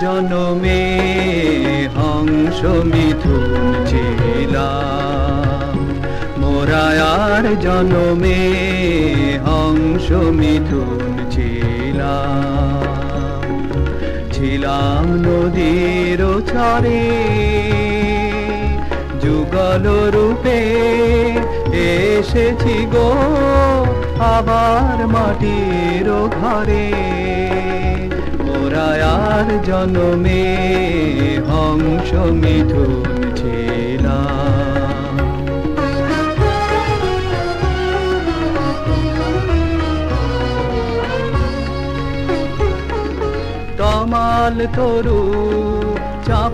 জনমে হংস মিথুন ছিলাম। মোরায়ার জনমে হংস মিথুন ছিলাম। ছিলাম নদীর চরে যুগল রূপে এসেছি গো আবার মাটির ঘরে। মোরায়ার জনমে হংস মিথুন ছিলাম। তমাল তরু চাপ